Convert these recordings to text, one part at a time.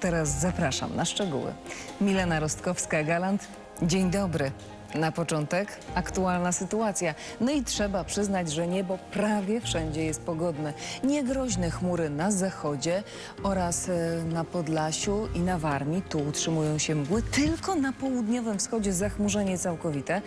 teraz zapraszam na szczegóły. Milena Rostkowska-Galant, dzień dobry. Na początek aktualna sytuacja. No i trzeba przyznać, że niebo prawie wszędzie jest pogodne. Niegroźne chmury na zachodzie oraz e, na Podlasiu i na Warmii. Tu utrzymują się mgły. Tylko na południowym wschodzie zachmurzenie całkowite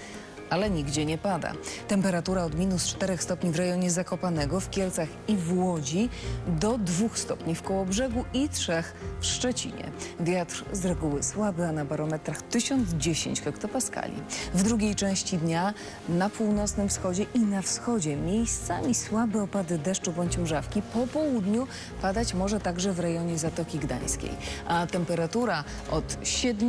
ale nigdzie nie pada. Temperatura od minus 4 stopni w rejonie Zakopanego, w Kielcach i w Łodzi do 2 stopni w Kołobrzegu i 3 w Szczecinie. Wiatr z reguły słaby, a na barometrach 1010 hektopaskali. W drugiej części dnia na północnym wschodzie i na wschodzie miejscami słabe opady deszczu bądź mrzawki. Po południu padać może także w rejonie Zatoki Gdańskiej, a temperatura od 7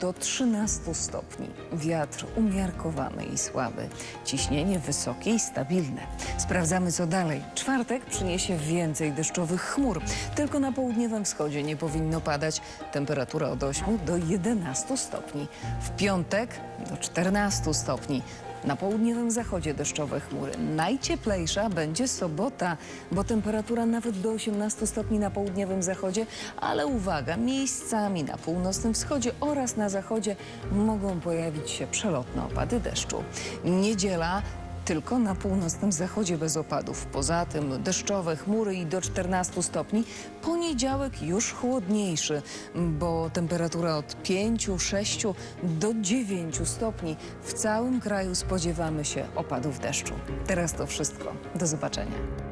do 13 stopni. Wiatr umiarkowany i słaby. Ciśnienie wysokie i stabilne. Sprawdzamy co dalej. Czwartek przyniesie więcej deszczowych chmur. Tylko na południowym wschodzie nie powinno padać. Temperatura od 8 do 11 stopni. W piątek do 14 stopni. Na południowym zachodzie deszczowe chmury. Najcieplejsza będzie sobota, bo temperatura nawet do 18 stopni na południowym zachodzie, ale uwaga, miejscami na północnym wschodzie oraz na zachodzie mogą pojawić się przelotne opady deszczu. Niedziela tylko na północnym zachodzie bez opadów. Poza tym deszczowe chmury i do 14 stopni. Poniedziałek już chłodniejszy, bo temperatura od 5, 6 do 9 stopni. W całym kraju spodziewamy się opadów deszczu. Teraz to wszystko. Do zobaczenia.